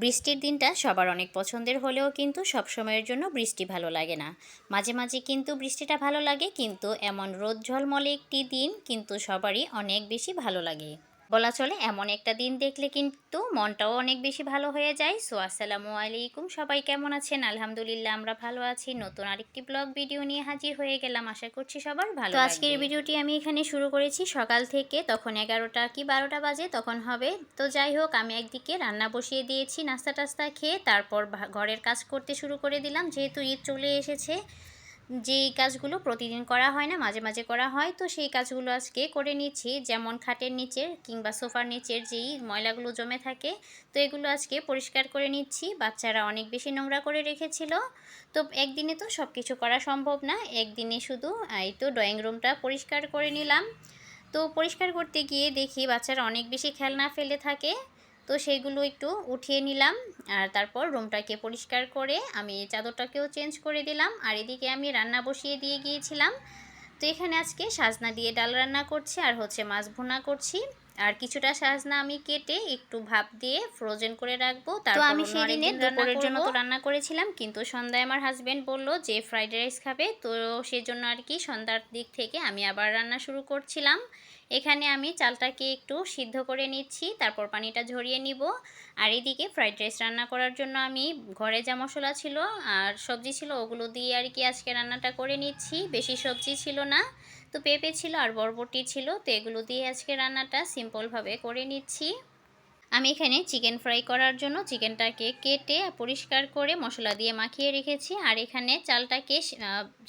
বৃষ্টির দিনটা সবার অনেক পছন্দের হলেও কিন্তু সব সময়ের জন্য বৃষ্টি ভালো লাগে না। মাঝে মাঝে কিন্তু বৃষ্টিটা ভালো লাগে, কিন্তু এমন রোদ ঝলমলে একটি দিন কিন্তু সবারই অনেক বেশি ভালো লাগে। বলা চলে এমন একটা দিন দেখলে কিন্তু মনটাও অনেক বেশি ভালো হয়ে যায়। সো আসসালামু আলাইকুম। সবাই কেমন আছেন? আলহামদুলিল্লাহ আমরা ভালো আছি। নতুন আরেকটি ব্লগ ভিডিও নিয়ে হাজির হয়ে গেলাম। আশা করছি সবার ভালো তো আজকের ভিডিওটি আমি এখানে শুরু করেছি। সকাল থেকে তখন এগারোটা কি বারোটা বাজে তখন হবে। তো যাই হোক আমি একদিকে রান্না বসিয়ে দিয়েছি নাস্তা টাস্তা খেয়ে তারপর ঘরের কাজ করতে শুরু করে দিলাম। যেহেতু ঈদ চলে এসেছে যেই কাজগুলো প্রতিদিন করা হয় না, মাঝে মাঝে করা হয়, তো সেই কাজগুলো আজকে করে নিচ্ছি। যেমন খাটের নিচের কিংবা সোফার নিচের যেই ময়লাগুলো জমে থাকে, তো এগুলো আজকে পরিষ্কার করে নিচ্ছি। বাচ্চারা অনেক বেশি নোংরা করে রেখেছিল। তো একদিনে তো সব কিছু করা সম্ভব না, একদিনে শুধু এই তো ড্রয়িং রুমটা পরিষ্কার করে নিলাম। তো পরিষ্কার করতে গিয়ে দেখি বাচ্চারা অনেক বেশি খেলনা ফেলে থাকে। তো সেইগুলো একটু উঠিয়ে নিলাম আর তারপর রুমটাকে পরিষ্কার করে আমি চাদরটাকেও চেঞ্জ করে দিলাম আর এদিকে আমি রান্না বসিয়ে দিয়ে গিয়েছিলাম। তো এখানে আজকে সাজনা দিয়ে ডাল রান্না করছি আর হচ্ছে মাছ ভুনা করছি। কিছুটা সাজনা আমি কেটে একটু ভাপ দিয়ে ফ্রোজেন করে রাখব। তারপর আমি সেদিনে দুপুরের জন্য তো রান্না করেছিলাম কিন্তু সন্ধ্যায় আমার হাজবেন্ড বলল যে ফ্রাইড রাইস খাবে তো সেজন্য আর কি সন্ধ্যার দিক থেকে আমি আবার রান্না শুরু করছিলাম। এখানে আমি চালটাকে একটু সিদ্ধ করে নিচ্ছি তারপর পানিটা ঝরিয়ে নিব। আর এদিকে ফ্রাইড রাইস রান্না করার জন্য আমি ঘরে যা মশলা ছিল আর সবজি ছিল ওগুলো দিয়ে আর কি আজকে রান্নাটা করে নিচ্ছি। বেশি সবজি ছিল না। তো পেঁপে ছিল আর বরবটি ছিল। তো এগুলো দিয়ে আজকে রান্নাটা সিম্পলভাবে করে নিচ্ছি। আমি এখানে চিকেন ফ্রাই করার জন্য চিকেনটাকে কেটে পরিষ্কার করে মশলা দিয়ে মাখিয়ে রেখেছি। আর এখানে চালটাকে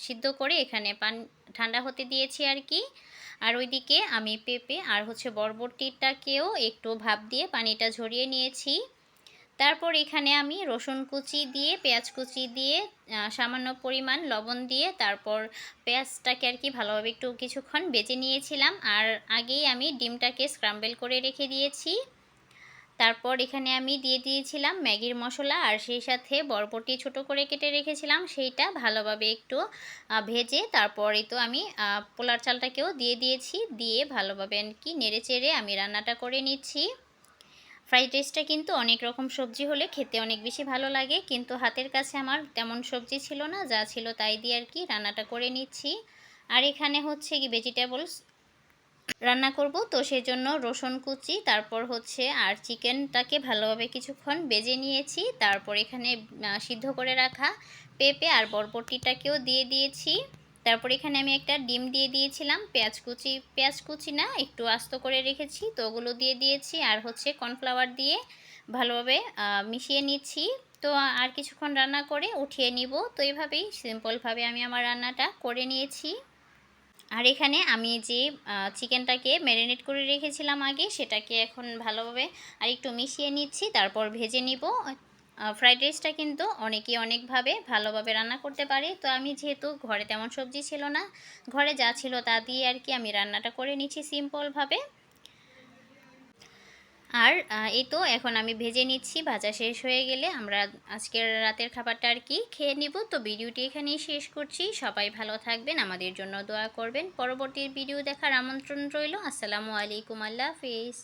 সিদ্ধ করে এখানে পান, ঠান্ডা হতে দিয়েছি আর কি। আর ওইদিকে আমি পেঁপে আর হচ্ছে বরবটিটাকেও একটু ভাপ দিয়ে পানিটা ঝরিয়ে নিয়েছি। তারপর এখানে আমি রসুন কুচি দিয়ে, পেঁয়াজ কুচি দিয়ে সামান্য পরিমাণ লবণ দিয়ে তারপর পেঁয়াজটাকে আর কি ভালোভাবে একটু কিছুক্ষণ বেজে নিয়েছিলাম। আর আগেই আমি ডিমটাকে স্ক্রাম্বেল করে রেখে দিয়েছি। তারপর এখানে আমি দিয়ে দিয়েছিলাম ম্যাগির মশলা আর সেই সাথে বরবটি ছোট করে কেটে রেখেছিলাম। সেইটা ভালোভাবে একটু ভেজে তারপরে তো আমি পোলার চালটাকেও দিয়ে দিয়েছি। দিয়ে ভালোভাবে আর কি নেড়ে চেড়ে আমি রান্নাটা করে নিচ্ছি। ফ্রাইড রাইসটা কিন্তু অনেক রকম সবজি হলে খেতে অনেক বেশি ভালো লাগে। কিন্তু হাতের কাছে আমার তেমন সবজি ছিল না, যা ছিল তাই দিয়ে আর কি রান্নাটা করে নিচ্ছি। আর এখানে হচ্ছে কি ভেজিটেবলস রান্না করব। তো সেজন্য রসুন কুচি, তারপর হচ্ছে আর চিকেনটাকে ভালোভাবে কিছুক্ষণ বেজে নিয়েছি। তারপর এখানে সিদ্ধ করে রাখা পেঁপে আর বরবটিটাকেও দিয়ে দিয়েছি। তারপর এখানে আমি একটা ডিম দিয়ে দিয়েছিলাম, পেঁয়াজ কুচি পেঁয়াজ কুচি না, একটু আস্ত করে রেখেছি, তো ওগুলো দিয়ে দিয়েছি আর হচ্ছে কর্নফ্লাওয়ার দিয়ে ভালোভাবে মিশিয়ে নিচ্ছি। তো আর কিছুক্ষণ রান্না করে উঠিয়ে নিব। তো এইভাবেই সিম্পলভাবে আমি আমার রান্নাটা করে নিয়েছি। আর এখানে আমি যে চিকেনটাকে ম্যারিনেট করে রেখেছিলাম আগে, সেটাকে এখন ভালোভাবে আর একটু মিশিয়ে নিচ্ছি, তারপর ভেজে নিব। ফ্রাইড রাইসটা কিন্তু অনেকেই অনেকভাবে ভালোভাবে রান্না করতে পারে। তো আমি যেহেতু ঘরে তেমন সবজি ছিল না, ঘরে যা ছিল তা দিয়ে আর কি আমি রান্নাটা করে নিচ্ছি সিম্পলভাবে আর এই তো এখন আমি ভেজে নিচ্ছি, ভাজা শেষ হয়ে গেলে আমরা আজকের রাতের খাবারটা আর কি খেয়ে নিব। তো ভিডিওটি এখানেই শেষ করছি। সবাই ভালো থাকবেন, আমাদের জন্য দোয়া করবেন। পরবর্তী ভিডিও দেখার আমন্ত্রণ রইল। আসসালামু আলাইকুম, আল্লাহ হাফিজ।